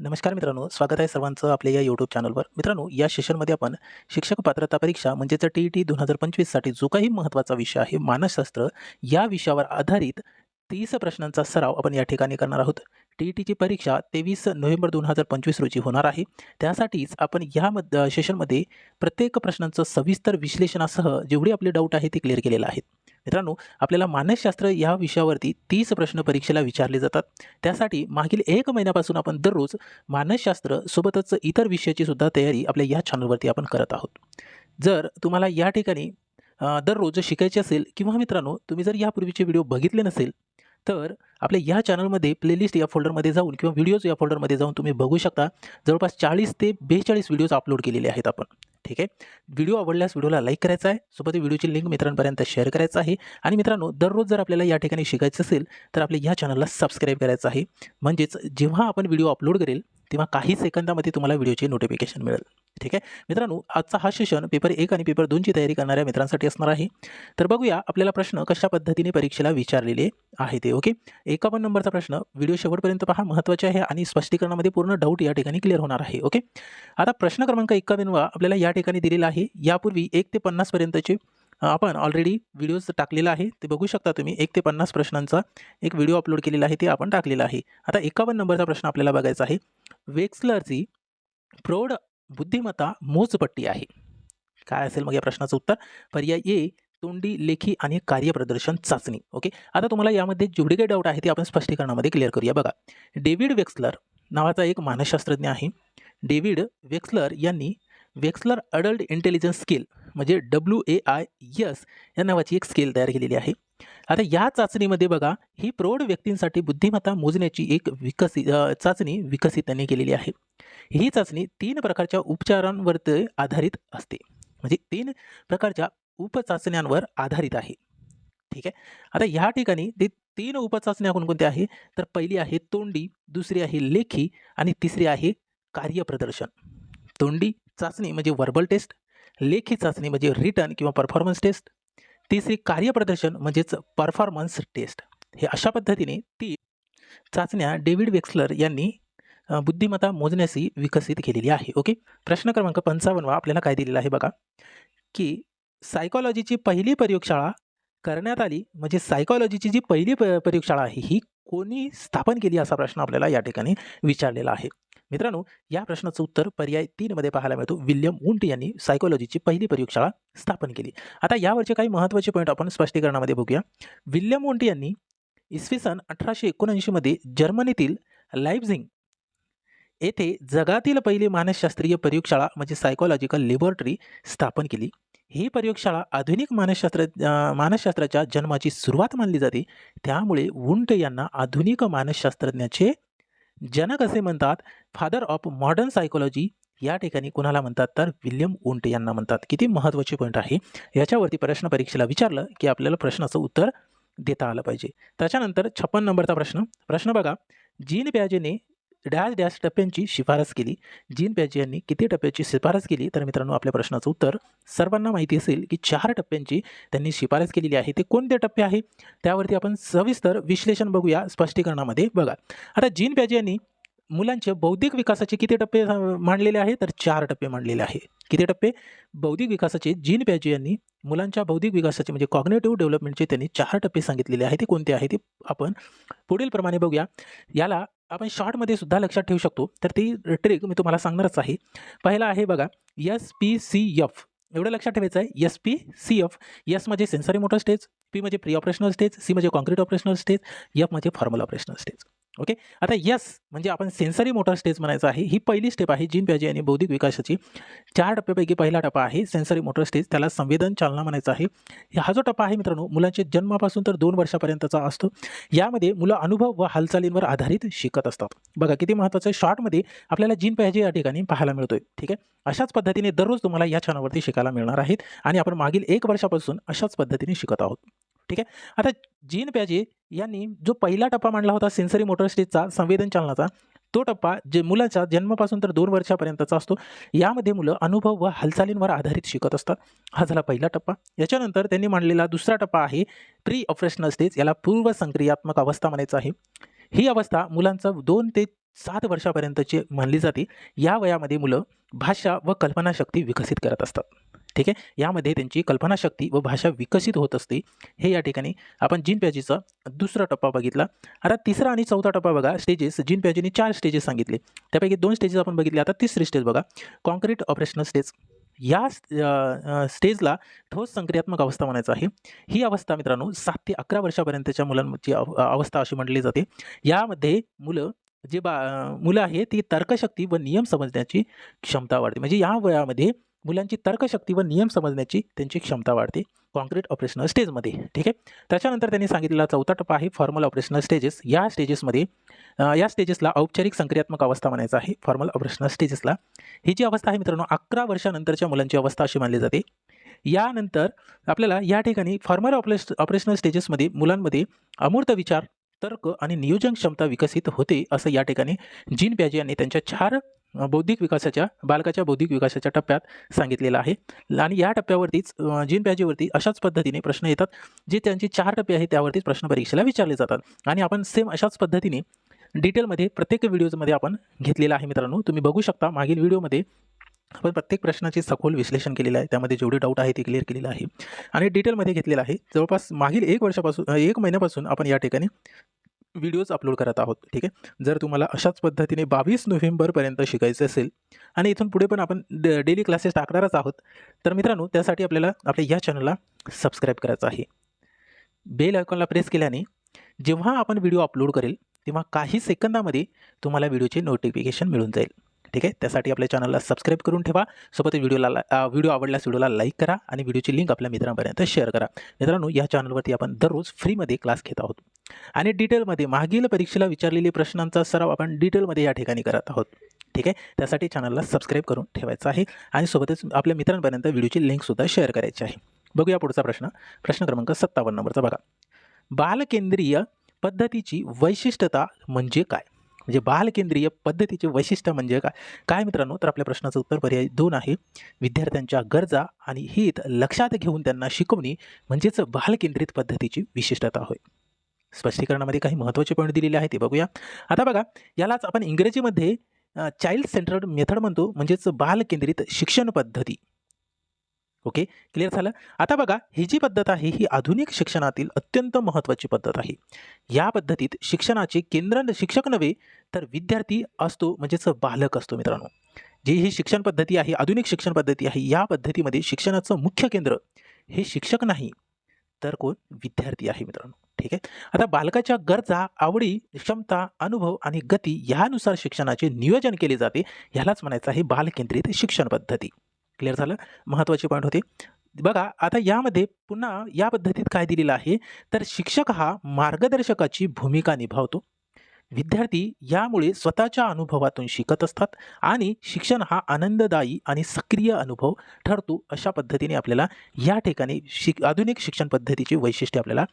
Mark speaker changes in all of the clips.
Speaker 1: नमस्कार मित्रांनो स्वागत आहे सर्वांचं आपल्या या यूट्यूब चॅनलवर मित्रांनो या सेशनमध्ये आपण शिक्षक पात्रता परीक्षा म्हणजेच टी ई टी दोन हजार पंचवीससाठी जो काही महत्त्वाचा विषय आहे मानसशास्त्र या विषयावर आधारित तीस प्रश्नांचा सराव आपण या ठिकाणी करणार आहोत. टी ई टीची परीक्षा तेवीस नोव्हेंबर दोन हजार पंचवीस रोजी होणार आहे. त्यासाठीच आपण या मद सेशनमध्ये प्रत्येक प्रश्नांचं सविस्तर विश्लेषणासह जेवढे आपले डाऊट आहे ते क्लिअर केलेलं आहेत. मित्रांनो आपल्याला मानसशास्त्र या विषयावरती तीस प्रश्न परीक्षेला विचारले जातात. त्यासाठी मागील एक महिन्यापासून आपण दररोज मानसशास्त्र सोबतच इतर विषयाची सुद्धा तयारी आपल्या या चॅनलवरती आपण करत आहोत. जर तुम्हाला या ठिकाणी दररोज शिकायचे असेल किंवा मित्रांनो तुम्ही जर यापूर्वीचे व्हिडिओ बघितले नसेल तर आपल्या या चॅनलमध्ये प्लेलिस्ट या फोल्डरमध्ये जाऊन किंवा व्हिडिओज या फोल्डरमध्ये जाऊन तुम्ही बघू शकता. जवळपास चाळीस ते बेचाळीस व्हिडिओज अपलोड केलेले आहेत आपण. ठीक आहे? व्हिडिओ आवडल्यास व्हिडिओला लाईक करायचा आहे. सोबत व्हिडिओची लिंक मित्रांपर्यंत शेअर करायचं आहे. आणि मित्रांनो दररोज जर आपल्याला या ठिकाणी शिकायचं असेल तर आपल्या या चॅनलला सबस्क्राईब करायचं आहे. म्हणजेच जेव्हा आपण व्हिडिओ अपलोड करेल तेव्हा काही सेकंदामध्ये तुम्हाला व्हिडिओचे नोटिफिकेशन मिळेल. ठीक आहे? मित्रांनो आजचा हा सेशन पेपर एक आणि पेपर दोनची तयारी करणाऱ्या मित्रांसाठी असणार आहे. तर बघूया आपल्याला प्रश्न कशा पद्धतीने परीक्षेला विचारलेले आहे ते ओके? एकावन्न नंबरचा प्रश्न व्हिडिओ शेवटपर्यंत पहा महत्त्वाचे आहे आणि स्पष्टीकरणामध्ये पूर्ण डाऊट या ठिकाणी क्लिअर होणार आहे ओके? आता प्रश्न क्रमांक एकावन्न आपल्याला या ठिकाणी दिलेला आहे. यापूर्वी एक ते पन्नासपर्यंतचे आपण ऑलरेडी व्हिडिओज टाकलेला आहे. ते बघू शकता तुम्ही एक ते पन्नास प्रश्नांचा एक व्हिडिओ अपलोड केलेला आहे ते आपण टाकलेला आहे. आता एकावन्न नंबरचा प्रश्न आपल्याला बघायचा आहे. वेक्सलरची प्रौढ बुद्धिमत्ता मोजपट्टी आहे. काय असेल मग या प्रश्नाचं उत्तर? पर्याय ए तोंडी लेखी आणि कार्यप्रदर्शन चाचणी. ओके? आता तुम्हाला यामध्ये जेवढे काही डाऊट आहे ते आपण स्पष्टीकरणामध्ये क्लिअर करूया. बघा डेव्हिड वेक्सलर नावाचा एक मानसशास्त्रज्ञ आहे. डेव्हिड वेक्सलर यांनी वेक्सलर अडल्ट इंटेलिजन्स स्किल म्हणजे डब्ल्यू ए आय एस या नावाची एक स्केल तयार केलेली आहे. आता या चाचणीमध्ये बघा ही प्रौढ व्यक्तींसाठी बुद्धिमत्ता मोजण्याची एक विकसित चाचणी विकसित त्यांनी केलेली आहे. ही चाचणी तीन प्रकारच्या उपचारांवरती आधारित असते. म्हणजे तीन प्रकारच्या उपचाचण्यांवर आधारित आहे. ठीक आहे? आता ह्या ठिकाणी ते तीन उपचाचण्या कोणकोणत्या आहे? तर पहिली आहे तोंडी दुसरी आहे लेखी आणि तिसरी आहे कार्यप्रदर्शन. तोंडी चाचणी म्हणजे वर्बल टेस्ट लेखी चाचणी म्हणजे रिटर्न किंवा परफॉर्मन्स टेस्ट तिसरी कार्यप्रदर्शन म्हणजेच परफॉर्मन्स टेस्ट हे अशा पद्धतीने ती चाचण्या डेव्हिड वेक्सलर यांनी बुद्धिमत्ता मोजण्याची विकसित केलेली आहे. ओके? प्रश्न क्रमांक पंचावन्नवा आपल्याला काय दिलेला आहे बघा? की सायकॉलॉजीची पहिली प्रयोगशाळा करण्यात आली. म्हणजे सायकॉलॉजीची जी पहिली प प्रयोगशाळा आहे ही कोणी स्थापन केली असा प्रश्न आपल्याला या ठिकाणी विचारलेला आहे. मित्रांनो या प्रश्नाचं उत्तर पर्याय तीनमध्ये पाहायला मिळतो. विल्यम उंट यांनी सायकोलॉजीची पहिली प्रयोगशाळा स्थापन केली. आता यावरचे काही महत्त्वाचे पॉईंट आपण स्पष्टीकरणामध्ये बघूया. विल्यम उंट यांनी इसवी सन अठराशे एकोणऐंशीमध्ये जर्मनीतील लाईब्झिंग येथे जगातील पहिली मानसशास्त्रीय प्रयोगशाळा म्हणजे सायकोलॉजिकल लॅबोरेटरी स्थापन केली. ही प्रयोगशाळा आधुनिक मानसशास्त्र मानसशास्त्राच्या जन्माची सुरुवात मानली जाते. त्यामुळे वुंट यांना आधुनिक मानसशास्त्रज्ञाचे जनक असे म्हणतात. फादर ऑफ मॉडर्न सायकोलॉजी या ठिकाणी कुणाला म्हणतात तर विल्यम उंट यांना म्हणतात. किती महत्त्वाचे पॉईंट आहे. याच्यावरती प्रश्न परीक्षेला विचारलं की आपल्याला प्रश्नाचं उत्तर देता आलं पाहिजे. त्याच्यानंतर छप्पन नंबरचा प्रश्न. प्रश्न बघा. जीन प्याजेने डॅश डॅश टप्प्यांची शिफारस केली. जीन प्याजे यांनी किती टप्प्याची शिफारस केली? तर मित्रांनो आपल्या प्रश्नाचं उत्तर सर्वांना माहिती असेल की चार टप्प्यांची त्यांनी शिफारस केलेली आहे. ते कोणते टप्पे आहे त्यावरती आपण सविस्तर विश्लेषण बघूया स्पष्टीकरणामध्ये बघा. आता जीन प्याजे यांनी मुलांच्या बौद्धिक विकासाचे किती टप्पे मांडलेले आहे तर चार टप्पे मांडलेले आहे किती टप्पे? बौद्धिक विकासाचे जीन पॅजी यांनी मुलांच्या बौद्धिक विकासाचे म्हणजे कॉग्नेटिव्ह डेव्हलपमेंटचे त्यांनी चार टप्पे सांगितलेले आहे ते कोणते आहे ते आपण पुढील प्रमाणे बघूया. याला आपण शॉर्टमध्ये सुद्धा लक्षात ठेवू शकतो. तर ती ट्रिक मी तुम्हाला सांगणारच आहे. पहिला आहे बघा एस पी सी एफ एवढं लक्षात ठेवायचं आहे. S P C F S म्हणजे सेन्सरी मोटर स्टेज पी म्हणजे प्री ऑपरेशनल स्टेज सी म्हणजे कॉन्क्रीट ऑपरेशनल स्टेज एफ म्हणजे फॉर्मल ऑपरेशनल स्टेज ओके? आता यस म्हणजे आपण सेन्सरी मोटर स्टेज म्हणायचं आहे. ही पहिली स्टेप आहे जीन प्याजी आणि बौद्धिक विकासाची. चार टप्प्यापैकी पहिला टप्पा आहे सेन्सरी मोटर स्टेज त्याला संवेदन चालना म्हणायचं आहे. हा जो टप्पा आहे मित्रांनो मुलांचे जन्मापासून तर दोन वर्षापर्यंतचा असतो. यामध्ये मुलं अनुभव व हालचालींवर आधारित शिकत असतात. बघा किती महत्त्वाचं आहे शॉर्टमध्ये आपल्याला जीन प्याजी या ठिकाणी पाहायला मिळतोय. ठीक आहे? अशाच पद्धतीने दररोज तुम्हाला या चॅनलवरती शिकायला मिळणार आहेत आणि आपण मागील एक वर्षापासून अशाच पद्धतीने शिकत आहोत. ठीक आहे? आता जीन प्याजे यांनी जो पहिला टप्पा मांडला होता सेन्सरी मोटर स्टेजचा संवेदन चालनाचा तो टप्पा जे मुलाच्या जन्मापासून तर दोन वर्षापर्यंतचा असतो यामध्ये मुलं अनुभव व हालचालींवर आधारित शिकत असतात. हा झाला पहिला टप्पा. याच्यानंतर त्यांनी मांडलेला दुसरा टप्पा आहे प्री ऑपरेशनल स्टेज याला पूर्व संक्रियात्मक अवस्था म्हणायचं आहे. ही अवस्था मुलांचा दोन ते सात वर्षापर्यंतची मानली जाते. या वयामध्ये मुलं भाषा व कल्पनाशक्ती विकसित करत असतात. ठीक आहे? यामध्ये त्यांची कल्पनाशक्ती व भाषा विकसित होत असते. हे या ठिकाणी आपण जीन पॅजीचा दुसरा टप्पा बघितला. आता तिसरा आणि चौथा टप्पा बघा. स्टेजेस जीन पॅजीने चार स्टेजेस सांगितले. त्यापैकी दोन स्टेजेस आपण बघितले. आता तिसरी स्टेज बघा. कॉन्क्रीट ऑपरेशनल स्टेज या स्टेजला ठोस संक्रियात्मक अवस्था म्हणायचं आहे. ही अवस्था मित्रांनो सात ते अकरा वर्षापर्यंतच्या मुलांची अव- अवस्था अशी म्हटली जाते. यामध्ये मुलं जे बा मुलं आहे ती तर्कशक्ती व नियम समजण्याची क्षमता वाढते. म्हणजे या वयामध्ये मुलांची तर्कशक्ती व नियम समजण्याची त्यांची क्षमता वाढते कॉन्क्रीट ऑपरेशनल स्टेजमध्ये. ठीक आहे? त्याच्यानंतर त्यांनी सांगितलेला चौथा टप्पा आहे फॉर्मल ऑपरेशनल स्टेजेस. या स्टेजेसमध्ये या स्टेजेसला औपचारिक संक्रियात्मक अवस्था म्हणायचं आहे फॉर्मल ऑपरेशनल स्टेजेसला. ही जी अवस्था आहे मित्रांनो अकरा वर्षानंतरच्या मुलांची अवस्था अशी मानली जाते. यानंतर आपल्याला या ठिकाणी फॉर्मल ऑपरेश ऑपरेशनल स्टेजेसमध्ये मुलांमध्ये अमूर्त विचार तर्क आणि नियोजन क्षमता विकसित होते असं या ठिकाणी जीन पॅजी यांनी त्यांच्या चार बौद्धिक विकासाच्या बालकाच्या बौद्धिक विकासाच्या टप्प्यात सांगितलेलं आहे. आणि या टप्प्यावरतीच जीन पॅजीवरती अशाच पद्धतीने प्रश्न येतात जे त्यांचे चार टप्पे आहेत त्यावरतीच प्रश्न परीक्षेला विचारले जातात. आणि आपण सेम अशाच पद्धतीने डिटेलमध्ये प्रत्येक व्हिडिओजमध्ये आपण घेतलेला आहे मित्रांनो. तुम्ही बघू शकता मागील व्हिडिओमध्ये आपण प्रत्येक प्रश्नाचे सखोल विश्लेषण केलेलं आहे. त्यामध्ये जेवढे डाऊट आहे ते क्लिअर केलेलं आहे. आणि डिटेलमध्ये घेतलेलं आहे. जवळपास मागील एक वर्षापासून एक महिन्यापासून आपण या ठिकाणी व्हिडिओज अपलोड करत आहोत ठीक आहे? जर तुम्हाला अशाच पद्धतीने बावीस नोव्हेंबरपर्यंत शिकायचं असेल आणि इथून पुढे पण आपण डेली क्लासेस टाकणारच आहोत तर मित्रांनो त्यासाठी आपल्याला आपल्या या चॅनलला सबस्क्राईब करायचं आहे. बेल आयकॉनला प्रेस केल्याने जेव्हा आपण व्हिडिओ अपलोड करेल तेव्हा काही सेकंदामध्ये तुम्हाला व्हिडिओचे नोटिफिकेशन मिळून जाईल. ठीक आहे? त्यासाठी आपल्या चॅनलला सबस्क्राईब करून ठेवा. सोबत व्हिडिओला व्हिडिओ आवडल्यास व्हिडिओला लाईक करा आणि व्हिडिओची लिंक आपल्या मित्रांपर्यंत शेअर करा. मित्रांनो या चॅनलवरती आपण दररोज फ्रीमध्ये क्लास घेत आहोत. आणि डिटेलमध्ये मागील परीक्षेला विचारलेले प्रश्नांचा सराव आपण डिटेलमध्ये या ठिकाणी करत आहोत. ठीक आहे? त्यासाठी चॅनलला सबस्क्राईब करून ठेवायचं आहे आणि सोबतच आपल्या मित्रांपर्यंत व्हिडिओची लिंकसुद्धा शेअर करायची आहे. बघूया पुढचा प्रश्न. प्रश्न क्रमांक सत्तावन्न नंबरचा बघा. बालकेंद्रीय पद्धतीची वैशिष्ट्यता म्हणजे काय? म्हणजे बालकेंद्रीय पद्धतीचे वैशिष्ट्य म्हणजे काय? काय मित्रांनो? तर आपल्या प्रश्नाचं उत्तर पर्याय दोन आहे. विद्यार्थ्यांच्या गरजा आणि हित लक्षात घेऊन त्यांना शिकवणे म्हणजेच बालकेंद्रित पद्धतीची विशिष्टता होय. स्पष्टीकरणामध्ये काही महत्त्वाचे पॉईंट दिलेले आहे ते बघूया. आता बघा यालाच आपण इंग्रजीमध्ये चाइल्ड सेंटर्ड मेथड म्हणतो. म्हणजेच बालकेंद्रित शिक्षण पद्धती. ओके क्लिअर झालं? आता बघा ही जी पद्धत आहे ही आधुनिक शिक्षणातील अत्यंत महत्त्वाची पद्धत आहे. या पद्धतीत शिक्षणाचे केंद्र शिक्षक नव्हे तर विद्यार्थी असतो म्हणजेच बालक असतो मित्रांनो. जी ही शिक्षण पद्धती आहे आधुनिक शिक्षण पद्धती आहे या पद्धतीमध्ये शिक्षणाचं मुख्य केंद्र हे शिक्षक नाही तर कोण? विद्यार्थी आहे मित्रांनो. ठीक आहे? आता बालकाच्या गरजा आवडी क्षमता अनुभव आणि गती यानुसार शिक्षणाचे नियोजन केले जाते ह्यालाच म्हणायचं आहे बालकेंद्रित शिक्षण पद्धती. क्लिअर झालं? महत्त्वाचे पॉईंट होते. बघा आता यामध्ये पुन्हा या पद्धतीत काय दिलेलं आहे? तर शिक्षक हा मार्गदर्शकाची भूमिका निभावतो. विद्यार्थी यामुळे स्वतःच्या अनुभवातून शिकत असतात आणि शिक्षण हा आनंददायी आणि सक्रिय अनुभव ठरतो अशा पद्धतीने आपल्याला या ठिकाणी शिक आधुनिक शिक्षण पद्धतीची वैशिष्ट्ये आपल्याला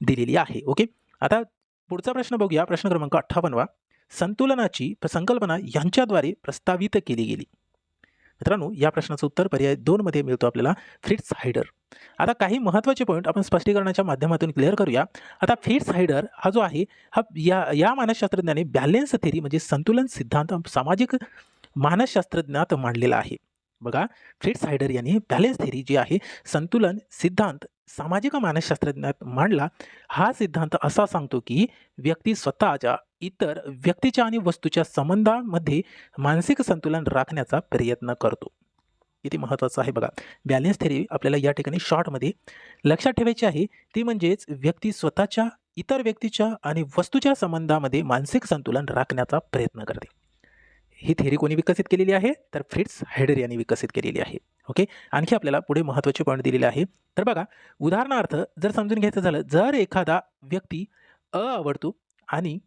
Speaker 1: दिलेली आहे. ओके? आता पुढचा प्रश्न बघूया. प्रश्न क्रमांक अठ्ठावन्नवा. संतुलनाची संकल्पना यांच्याद्वारे प्रस्तावित केली गेली. मित्रांनो या प्रश्नाचं उत्तर पर्याय दोनमध्ये मिळतो आपल्याला. फ्रिट्स हायडर आता काही महत्त्वाचे पॉईंट आपण स्पष्टीकरणाच्या माध्यमातून क्लिअर करूया. आता फिट्स हायडर हा जो आहे हा या या मानसशास्त्रज्ञाने बॅलेन्स थेरी म्हणजे संतुलन सिद्धांत सामाजिक मानसशास्त्रज्ञात मांडलेला आहे. बघा फ्रिट्स हायडर यांनी बॅलेन्स थेरी जी आहे संतुलन सिद्धांत सामाजिक मानसशास्त्रज्ञात मांडला. हा सिद्धांत असा सांगतो की व्यक्ती स्वतःच्या इतर व्यक्तीच्या आणि वस्तूच्या संबंधामध्ये मानसिक संतुलन राखण्याचा प्रयत्न करतो. किती महत्त्वाचं आहे बघा. बॅलेन्स थेरी आपल्याला या ठिकाणी शॉर्टमध्ये लक्षात ठेवायची आहे. ती म्हणजेच व्यक्ती स्वतःच्या इतर व्यक्तीच्या आणि वस्तूच्या संबंधामध्ये मानसिक संतुलन राखण्याचा प्रयत्न करते. ही थेरी कोणी विकसित केलेली आहे? तर फ्रिट्स हायडर यांनी विकसित केलेली आहे. ओके आणखी आपल्याला पुढे महत्त्वाचे पॉईंट दिलेले आहे. तर बघा उदाहरणार्थ जर समजून घ्यायचं झालं जर एखादा व्यक्ती अ आवडतो आणि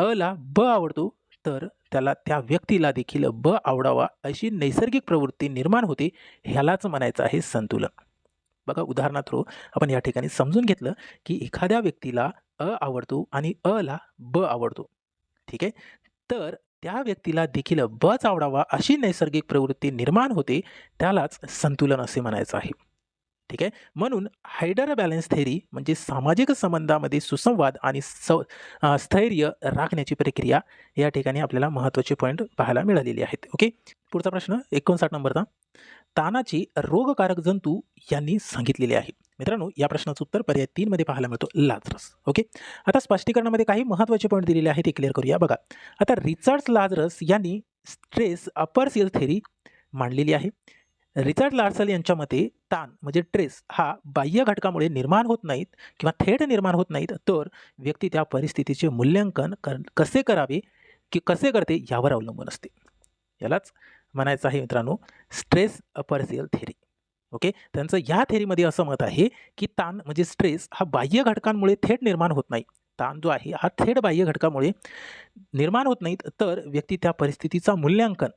Speaker 1: अला ब आवडतो तर त्याला त्या व्यक्तीला देखील ब आवडावा अशी नैसर्गिक प्रवृत्ती निर्माण होते ह्यालाच म्हणायचं आहे संतुलन. बघा उदाहरणार्थ थ्रू आपण या ठिकाणी समजून घेतलं की एखाद्या व्यक्तीला अ आवडतो आणि अला ब आवडतो. ठीक आहे? तर त्या व्यक्तीला देखील बच आवडावा अशी नैसर्गिक प्रवृत्ती निर्माण होते त्यालाच संतुलन असे म्हणायचं आहे. ठीक आहे? म्हणून हायडर बॅलन्स थेरी म्हणजे सामाजिक संबंधामध्ये सुसंवाद आणि स स्थैर्य राखण्याची प्रक्रिया या ठिकाणी आपल्याला महत्त्वाचे पॉईंट पाहायला मिळालेले आहेत. ओके पुढचा प्रश्न एकोणसाठ नंबरचा. तानाची रोगकारक जंतू यांनी सांगितलेले आहे. मित्रांनो या प्रश्नाचं उत्तर पर्याय तीनमध्ये पाहायला मिळतो. लाजरस. ओके आता स्पष्टीकरणामध्ये काही महत्त्वाचे पॉईंट दिलेले आहेत ते क्लिअर करूया. बघा. आता रिचर्ड लाजरस यांनी स्ट्रेस अपर सेल थेरी मांडलेली आहे. रिचर्ड लार्सल यांच्या मते ताण म्हणजे ट्रेस हा बाह्य घटकामुळे निर्माण होत नाहीत किंवा थेट निर्माण होत नाहीत तर व्यक्ती त्या परिस्थितीचे मूल्यांकन कर कसे करावे की कसे करते यावर अवलंबून असते. यालाच म्हणायचं आहे मित्रांनो स्ट्रेस अपर्सियल थेरी. ओके? त्यांचं या थेरीमध्ये असं मत आहे की ताण म्हणजे स्ट्रेस हा बाह्य घटकांमुळे थेट निर्माण होत नाही. ताण जो आहे हा थेट बाह्य घटकामुळे निर्माण होत नाहीत तर व्यक्ती त्या परिस्थितीचा मूल्यांकन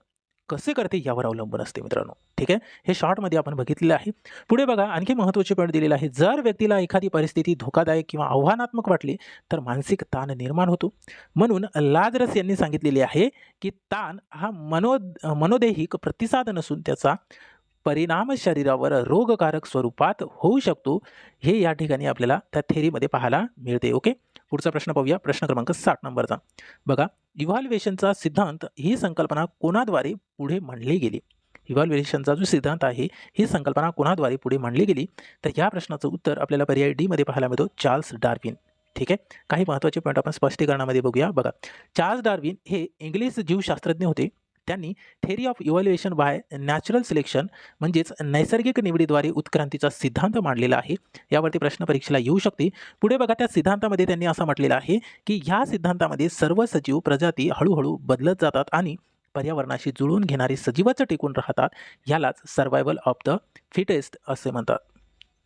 Speaker 1: कसे करते यावर अवलंबून असते मित्रांनो. ठीक आहे? हे शॉर्टमध्ये आपण बघितलेलं आहे. पुढे बघा आणखी महत्त्वाचे पॉईंट दिलेलं आहे. जर व्यक्तीला एखादी परिस्थिती धोकादायक किंवा आव्हानात्मक वाटली तर मानसिक ताण निर्माण होतो. म्हणून लाजरस यांनी सांगितलेले आहे की ताण हा मनो मनोदैहिक प्रतिसाद नसून त्याचा परिणाम शरीरावर रोगकारक स्वरूपात होऊ शकतो. हे या ठिकाणी आपल्याला त्या थेरीमध्ये पाहायला मिळते ओके पुढचा प्रश्न पाहूया. प्रश्न क्रमांक साठ नंबरचा. बघा इव्हॉल्युएशनचा सिद्धांत ही संकल्पना कोणाद्वारे पुढे मांडली गेली? इव्हॅल्युएशनचा जो सिद्धांत आहे ही संकल्पना कोणाद्वारे पुढे मांडली गेली? तर या प्रश्नाचं उत्तर आपल्याला पर्याय डीमध्ये पाहायला मिळतो चार्ल्स डार्विन. ठीक आहे? काही महत्त्वाचे पॉईंट आपण स्पष्टीकरणामध्ये बघूया. बघा चार्ल्स डार्विन हे इंग्लिश जीवशास्त्रज्ञ होते. त्यांनी theory of evaluation by natural selection म्हणजेच नैसर्गिक निवडीद्वारे उत्क्रांतीचा सिद्धांत मांडलेला आहे. यावरती प्रश्न परीक्षेला येऊ शकते पुढे बघा त्या सिद्धांतामध्ये त्यांनी असं म्हटलेलं आहे की ह्या सिद्धांतामध्ये सर्व सजीव प्रजाती हळूहळू बदलत जातात आणि पर्यावरणाशी जुळून घेणारी सजीवच टिकून राहतात. यालाच सर्वायवल ऑफ द फिटेस्ट असे म्हणतात.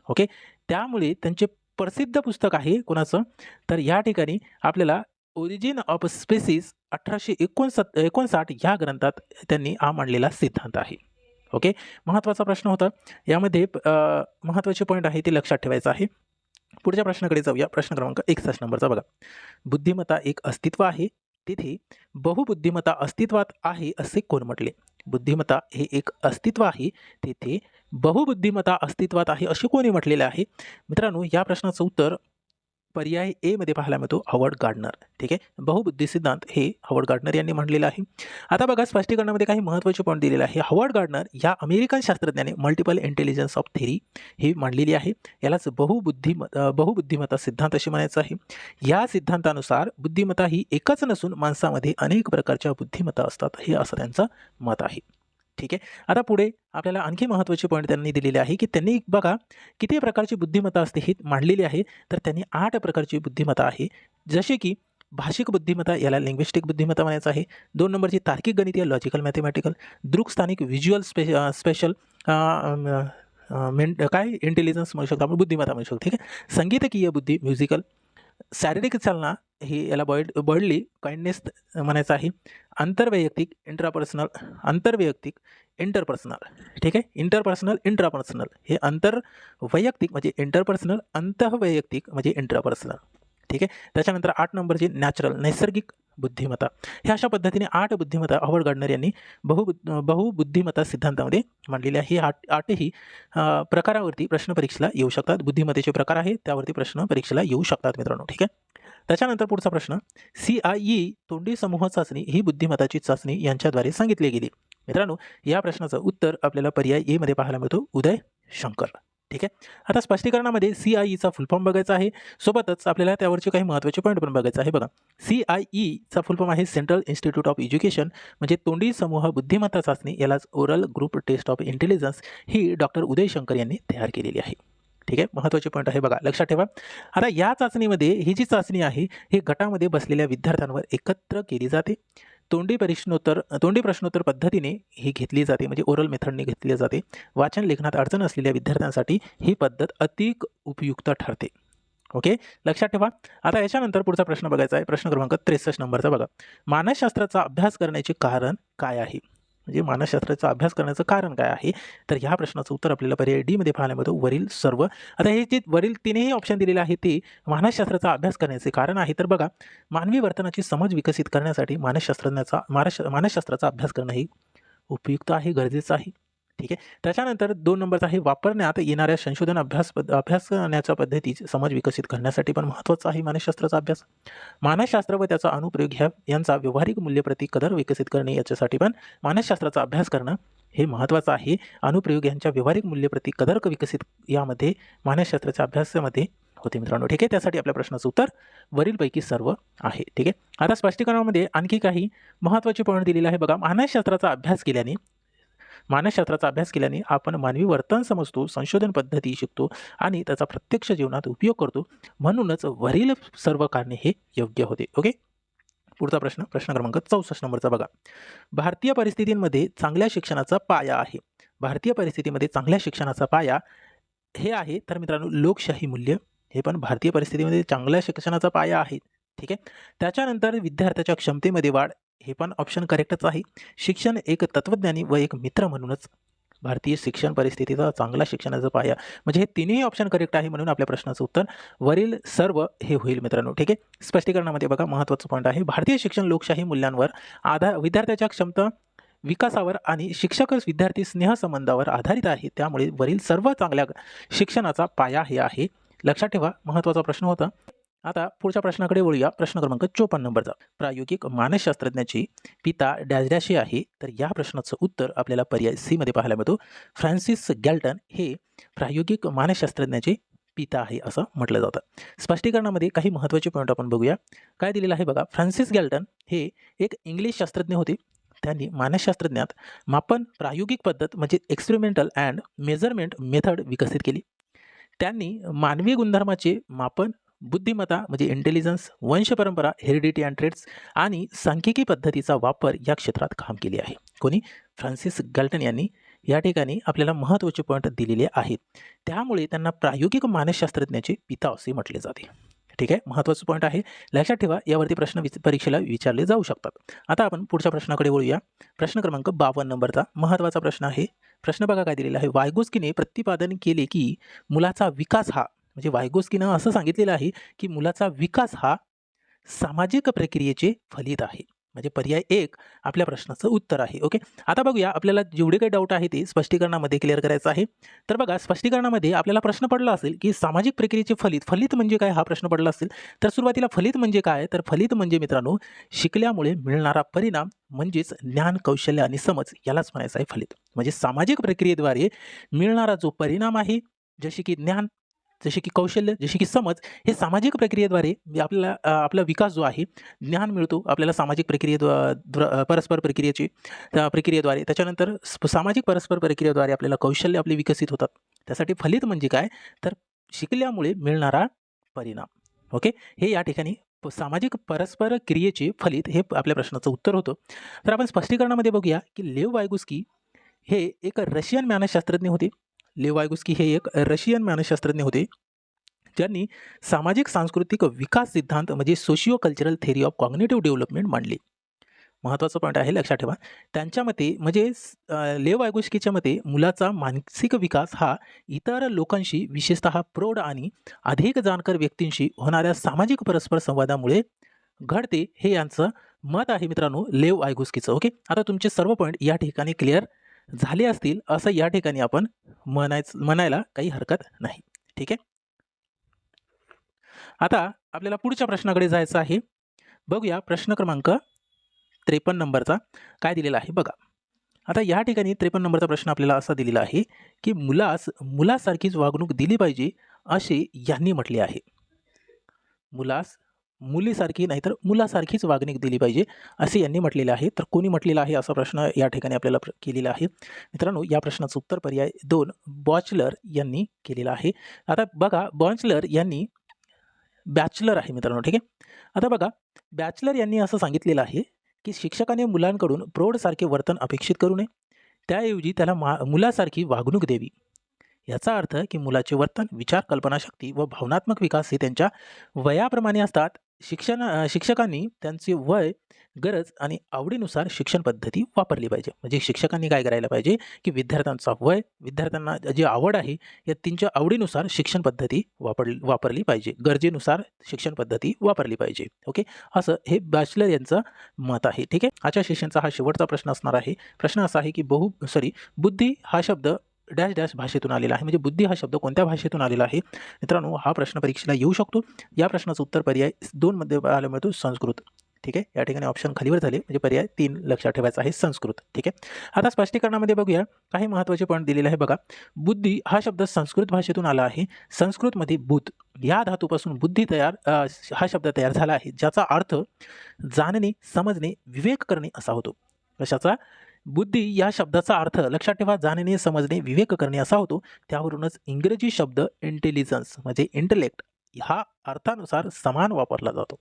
Speaker 1: ओके त्यामुळे त्यांचे प्रसिद्ध पुस्तक आहे कोणाचं? तर या ठिकाणी आपल्याला ओरिजिन ऑफ स्पेसिस अठराशे एकोणसत् एकोणसाठ ह्या ग्रंथात त्यांनी हा मांडलेला सिद्धांत आहे. ओके महत्त्वाचा प्रश्न होता. यामध्ये महत्त्वाचे पॉईंट आहे ते लक्षात ठेवायचं आहे. पुढच्या प्रश्नाकडे जाऊया. प्रश्न क्रमांक एकसष्ट नंबरचा बघा. बुद्धिमत्ता एक अस्तित्व आहे. तिथे बहुबुद्धिमत्ता अस्तित्वात आहे असे कोण म्हटले? बुद्धिमत्ता हे एक अस्तित्व आहे. तेथे बहुबुद्धिमत्ता अस्तित्वात आहे असे कोणी म्हटलेले आहे? मित्रांनो या प्रश्नाचं उत्तर पर्याय ए मध्ये पाहायला मिळतो हॉवर्ड गार्डनर ठीक आहे? बहुबुद्धी सिद्धांत हे हॉवर्ड गार्डनर यांनी मांडलेलं आहे. आता बघा स्पष्टीकरणामध्ये काही महत्त्वाचे पॉईंट दिलेले आहे. हॉवर्ड गार्डनर या अमेरिकन शास्त्रज्ञाने मल्टिपल इंटेलिजन्स ऑफ थेरी ही मांडलेली आहे. यालाच बहुबुद्धिम बहुबुद्धिमत्ता सिद्धांत असे म्हणायचं आहे. या सिद्धांतानुसार बुद्धिमत्ता ही एकच नसून माणसामध्ये अनेक प्रकारच्या बुद्धिमत्ता असतात. हे असं त्यांचं मत आहे. ठीक आहे. आता पुढे आपल्याला आणखी महत्त्वाचे पॉईंट त्यांनी दिलेले आहे की त्यांनी बघा किती प्रकारची बुद्धिमत्ता असते ही मांडलेली आहे. तर त्यांनी आठ प्रकारची बुद्धिमत्ता आहे. जसे की भाषिक बुद्धिमत्ता याला लिंग्विस्टिक बुद्धिमत्ता म्हणायचं आहे. दोन नंबरची तार्किक गणितीय लॉजिकल मॅथमॅटिकल दृकस्थानिक व्हिज्युअल स्पे स्पेशल मेन काय? इंटेलिजन्स म्हणू शकतो आपण बुद्धिमत्ता म्हणू शकतो. ठीक आहे. संगीतकीय बुद्धी म्युझिकल शारीरिक चालना ही याला बॉइड बॉइडली काइंडनेस म्हणायचं आहे. आंतरवैयक्तिक इंट्रापर्सनल आंतरवैयक्तिक इंटरपर्सनल ठीक आहे? इंटरपर्सनल इंट्रापर्सनल हे आंतरवैयक्तिक म्हणजे इंटरपर्सनल अंतःवैयक्तिक म्हणजे इंट्रापर्सनल ठीक आहे? त्याच्यानंतर आठ नंबरची नॅचरल नैसर्गिक बुद्धिमत्ता. ह्या अशा पद्धतीने आठ बुद्धिमत्ता हवर्ड गार्डनर यांनी बहु बहुबुद्धिमत्ता सिद्धांतामध्ये मांडलेल्या ही आठ आठही प्रकारावरती प्रश्न परीक्षेला येऊ शकतात. बुद्धिमत्तेचे प्रकार आहे त्यावरती प्रश्न परीक्षेला येऊ शकतात मित्रांनो. ठीक आहे? त्याच्यानंतर पुढचा प्रश्न सी आय ई तोंडी समूह चाचणी ही बुद्धिमत्ताची चाचणी यांच्याद्वारे सांगितली गेली. मित्रांनो या प्रश्नाचं उत्तर आपल्याला पर्याय एमध्ये पाहायला मिळतो. उदय शंकर. ठीक आहे? आता स्पष्टीकरणामध्ये सी आय ईचा फुल फॉर्म बघायचा आहे. सोबतच आपल्याला त्यावरचे काही महत्त्वाचे पॉईंट पण बघायचं आहे बघा. सी आय ईचा फुल फॉर्म आहे सेंट्रल इन्स्टिट्यूट ऑफ एज्युकेशन म्हणजे तोंडी समूह बुद्धिमत्ता चाचणी यालाच oral group test of intelligence he doctor Uday Shankar यांनी तयार केलेली आहे. ठीक आहे? महत्त्वाचे पॉईंट आहे बघा. लक्षात ठेवा. आता या चाचणीमध्ये ही जी चाचणी आहे ही गटामध्ये बसलेल्या विद्यार्थ्यांवर एकत्र केली जाते. तोंडी प्रश्नोत्तर तोंडी प्रश्नोत्तर पद्धतीने ही घेतली जाते म्हणजे ओरल मेथडने घेतली जाते. वाचन लेखनात अडचण असलेल्या विद्यार्थ्यांसाठी ही पद्धत अधिक उपयुक्त ठरते. ओके लक्षात ठेवा. आता याच्यानंतर पुढचा प्रश्न बघायचा आहे. प्रश्न क्रमांक त्रेसष्ट नंबरचा बघा. मानसशास्त्राचा अभ्यास करण्याचे कारण काय आहे? म्हणजे मानसशास्त्राचा अभ्यास करण्याचं कारण काय आहे? तर ह्या प्रश्नाचं उत्तर आपल्याला पर्याय डीमध्ये पाहायला मिळतं वरील सर्व. आता हे जे वरील तिनेही ऑप्शन दिलेले आहे ते मानसशास्त्राचा अभ्यास करण्याचे कारण आहे. तर बघा मानवी वर्तनाची समज विकसित करण्यासाठी मानसशास्त्रज्ञाचा मानस मानसशास्त्राचा अभ्यास करणं हे उपयुक्त आहे गरजेचं आहे. ठीक आहे. त्याच्यानंतर दोन नंबरचा आहे वापरण्यात येणाऱ्या संशोधन अभ्यास पद अभ्यास करण्याच्या पद्धती समज विकसित करण्यासाठी पण महत्त्वाचा आहे मानसशास्त्राचा अभ्यास. मानसशास्त्र व त्याचा अनुप्रयोग ह्या यांचा व्यावहारिक मूल्यप्रती कदर विकसित करणे याच्यासाठी पण मानसशास्त्राचा अभ्यास करणं हे महत्त्वाचं आहे. अनुप्रयोग यांच्या व्यावहारिक मूल्यप्रती कदर विकसित यामध्ये मानसशास्त्राच्या अभ्यासामध्ये होते मित्रांनो. ठीक आहे त्यासाठी आपल्या प्रश्नाचं उत्तर वरीलपैकी सर्व आहे. ठीक आहे. आता स्पष्टीकरणामध्ये आणखी काही महत्त्वाचे पॉईंट दिलेले आहे. बघा मानसशास्त्राचा अभ्यास केल्याने मानसशास्त्राचा अभ्यास केल्याने आपण मानवी वर्तन समजतो संशोधन पद्धती शिकतो आणि त्याचा प्रत्यक्ष जीवनात उपयोग करतो. म्हणूनच वरील सर्व कारणे हे योग्य होते. ओके? पुढचा प्रश्न प्रश्न क्रमांक चौसष्ट नंबरचा बघा. भारतीय परिस्थितींमध्ये चांगल्या शिक्षणाचा पाया आहे. भारतीय परिस्थितीमध्ये चांगल्या शिक्षणाचा पाया हे आहे. तर मित्रांनो लोकशाही मूल्य हे पण भारतीय परिस्थितीमध्ये चांगल्या शिक्षणाचा पाया आहे. ठीक आहे? त्याच्यानंतर विद्यार्थ्याच्या क्षमतेमध्ये वाढ हे पण ऑप्शन करेक्टच आहे. शिक्षण एक तत्त्वज्ञानी व एक मित्र म्हणूनच भारतीय शिक्षण परिस्थितीचा चांगला शिक्षणाचा पाया. म्हणजे हे तिन्ही ऑप्शन करेक्ट आहे म्हणून आपल्या प्रश्नाचं उत्तर वरील सर्व हे होईल मित्रांनो. ठीक आहे? स्पष्टीकरणामध्ये बघा महत्त्वाचं पॉईंट आहे. भारतीय शिक्षण लोकशाही मूल्यांवर आधार विद्यार्थ्याच्या क्षमता विकासावर आणि शिक्षक विद्यार्थी स्नेहसंबंधावर आधारित आहे. त्यामुळे वरील सर्व चांगल्या शिक्षणाचा पाया हे आहे. लक्षात ठेवा महत्त्वाचा प्रश्न होता. आता पुढच्या प्रश्नाकडे वळूया. प्रश्न क्रमांक चोपन्न नंबरचा प्रायोगिक मानसशास्त्रज्ञाची पिता डॅजड्याशी आहे. तर या प्रश्नाचं उत्तर आपल्याला पर्याय सीमध्ये पाहायला मिळतो. फ्रान्सिस गॅल्टन हे प्रायोगिक मानसशास्त्रज्ञाचे पिता आहे असं म्हटलं जातं. स्पष्टीकरणामध्ये काही महत्त्वाचे पॉईंट आपण बघूया. काय दिलेलं आहे बघा. फ्रान्सिस गॅल्टन हे एक इंग्लिश शास्त्रज्ञ होते. त्यांनी मानसशास्त्रज्ञात मापन प्रायोगिक पद्धत म्हणजे एक्सपेरिमेंटल अँड मेजरमेंट मेथड विकसित केली. त्यांनी मानवी गुणधर्माचे मापन बुद्धिमत्ता म्हणजे इंटेलिजन्स वंशपरंपरा हेरिडिटी अँड ट्रेड्स आणि सांख्यिकी पद्धतीचा वापर या क्षेत्रात काम केले आहे. कोणी? फ्रान्सिस गल्टन यांनी या ठिकाणी आपल्याला महत्त्वाचे पॉईंट दिलेले आहेत त्यामुळे त्यांना प्रायोगिक मानसशास्त्रज्ञाचे पिता असे म्हटले जाते. ठीक आहे? महत्त्वाचं पॉईंट आहे. लक्षात ठेवा यावरती प्रश्न विच परीक्षेला विचारले जाऊ शकतात. आता आपण पुढच्या प्रश्नाकडे वळूया. प्रश्न क्रमांक बावन्न नंबरचा महत्त्वाचा प्रश्न आहे. प्रश्न बघा काय दिलेला आहे. वायगोस्कीने प्रतिपादन केले की मुलाचा विकास हा म्हणजे वायगोस्कीनं असं सांगितलेलं आहे की मुलाचा विकास हा सामाजिक प्रक्रियेचे फलित आहे. म्हणजे पर्याय एक आपल्या प्रश्नाचं उत्तर आहे. ओके? आता बघूया आपल्याला जेवढे काही डाऊट आहे ते स्पष्टीकरणामध्ये क्लिअर करायचं आहे. तर बघा स्पष्टीकरणामध्ये आपल्याला प्रश्न पडला असेल की सामाजिक प्रक्रियेचे फलित फलित म्हणजे काय हा प्रश्न पडला असेल? तर सुरुवातीला फलित म्हणजे काय? तर फलित म्हणजे मित्रांनो शिकल्यामुळे मिळणारा परिणाम म्हणजेच ज्ञान कौशल्य आणि समज यालाच म्हणायचं आहे फलित. म्हणजे सामाजिक प्रक्रियेद्वारे मिळणारा जो परिणाम आहे जसे की ज्ञान जसे की कौशल्य जसे की समज हे सामाजिक प्रक्रियेद्वारे आपल्याला आपला विकास जो आहे ज्ञान मिळतो आपल्याला सामाजिक प्रक्रियेद्वारे परस्पर प्रक्रियेची प्रक्रियेद्वारे. त्याच्यानंतर सामाजिक परस्पर प्रक्रियेद्वारे आपल्याला कौशल्य आपले विकसित होतात. त्यासाठी फलित म्हणजे काय? तर शिकल्यामुळे मिळणारा परिणाम. ओके? हे या ठिकाणी सामाजिक परस्पर क्रियेचे फलित हे आपल्या प्रश्नाचं उत्तर होतं. तर आपण स्पष्टीकरणामध्ये बघूया की लेव वायगुस्की हे एक रशियन मानसशास्त्रज्ञ होते. लेवायगुस्की हे एक रशियन मानसशास्त्रज्ञ होते. ज्यांनी सामाजिक सांस्कृतिक विकास सिद्धांत म्हणजे socio cultural theory of cognitive development मांडले. महत्त्वाचं पॉईंट आहे लक्षात ठेवा. त्यांच्या मते म्हणजे लेव वायगुस्कीच्या मते मुलाचा मानसिक विकास हा इतर लोकांशी विशेषतः प्रौढ आणि अधिक जाणकार व्यक्तींशी होणाऱ्या सामाजिक परस्पर संवादामुळे घडते हे यांचं मत आहे मित्रांनो लेव आयगुस्कीचं ओके? आता तुमचे सर्व पॉईंट या ठिकाणी क्लिअर झाले असतील असं या ठिकाणी आपण म्हणायचं म्हणायला काही हरकत नाही. ठीक आहे? आता आपल्याला पुढच्या प्रश्नाकडे जायचं आहे. बघूया प्रश्न क्रमांक त्रेपन्न नंबरचा काय दिलेला आहे बघा. आता या ठिकाणी त्रेपन्न नंबरचा प्रश्न आपल्याला असा दिलेला आहे की मुलास मुलासारखीच वागणूक दिली पाहिजे असे यांनी म्हटले आहे. मुलास मुलीसारखी नाहीतर मुलासारखीच वागणूक दिली पाहिजे असे यांनी म्हटलेले आहे. तर कोणी म्हटलेलं आहे असा प्रश्न या ठिकाणी आपल्याला केलेला आहे. मित्रांनो या प्रश्नाचं उत्तर पर्याय दोन बॉचलर यांनी केलेला आहे. आता बघा बॉचलर यांनी बॅचलर आहे मित्रांनो ठीक आहे? आता बघा बॅचलर यांनी असं सांगितलेलं आहे की शिक्षकाने मुलांकडून प्रौढसारखे वर्तन अपेक्षित करू नये. त्याऐवजी त्याला मा मुलासारखी वागणूक द्यावी. याचा अर्थ की मुलाचे वर्तन विचार कल्पनाशक्ती व भावनात्मक विकास हे त्यांच्या वयाप्रमाणे असतात. शिक्षण अ, शिक्षकांनी त्यांचे वय, गरज आणि आवडीनुसार शिक्षण पद्धती वापरली पाहिजे. म्हणजे शिक्षकांनी काय करायला पाहिजे, की विद्यार्थ्यांचा वय, विद्यार्थ्यांना जी आवड आहे, या त्यांच्या आवडीनुसार शिक्षण पद्धती वापरली वापरली पाहिजे. गरजेनुसार शिक्षण पद्धती वापरली पाहिजे. ओके. असं हे बॅचलर यांचं मत आहे. ठीक आहे. आजच्या सेशनचा हा शेवटचा प्रश्न असणार आहे. प्रश्न असा आहे, की बहु सॉरी बुद्धी हा शब्द डॅश डॅश भाषेतून आलेला आहे. म्हणजे बुद्धी हा शब्द कोणत्या भाषेतून आलेला आहे? मित्रांनो, हा प्रश्न परीक्षेला येऊ शकतो. या प्रश्नाचं उत्तर पर्याय 2 मध्ये पाहायला मिळतो संस्कृत. ठीक आहे. या ठिकाणी ऑप्शन खालीवर झाले म्हणजे पर्याय तीन लक्षात ठेवायचा आहे संस्कृत. ठीक आहे. आता स्पष्टीकरणामध्ये बघूया. काही महत्त्वाचे पॉईंट दिलेले आहे बघा. बुद्धी हा शब्द संस्कृत भाषेतून आला आहे. संस्कृतमध्ये बुध या धातूपासून बुद्धी तयार अ, हा शब्द तयार झाला आहे. ज्याचा अर्थ जाणणे, समजणे, विवेक करणे असा होतो. कशाचा? बुद्धी या शब्दाचा अर्थ लक्षात ठेवा जाणणे, समजणे, विवेक करणे असा होतो. त्यावरूनच इंग्रजी शब्द इंटेलिजन्स म्हणजे इंटेलेक्ट हा अर्थानुसार समान वापरला जातो.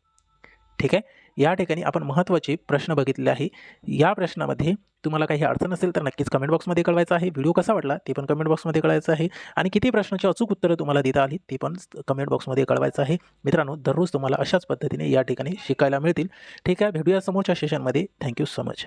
Speaker 1: ठीक आहे. या ठिकाणी आपण महत्त्वाचे प्रश्न बघितले आहे. या प्रश्नामध्ये तुम्हाला काही अडचण असेल तर नक्कीच कमेंट बॉक्समध्ये कळवायचं आहे. व्हिडिओ कसा वाटला ते पण कमेंट बॉक्समध्ये कळवायचं आहे आणि किती प्रश्नाची अचूक उत्तरं तुम्हाला देता आली ते पण कमेंट बॉक्समध्ये कळवायचं आहे. मित्रांनो, दररोज तुम्हाला अशाच पद्धतीने या ठिकाणी शिकायला मिळतील. ठीक आहे. भेटूया समोरच्या सेशनमध्ये. Thank you so much.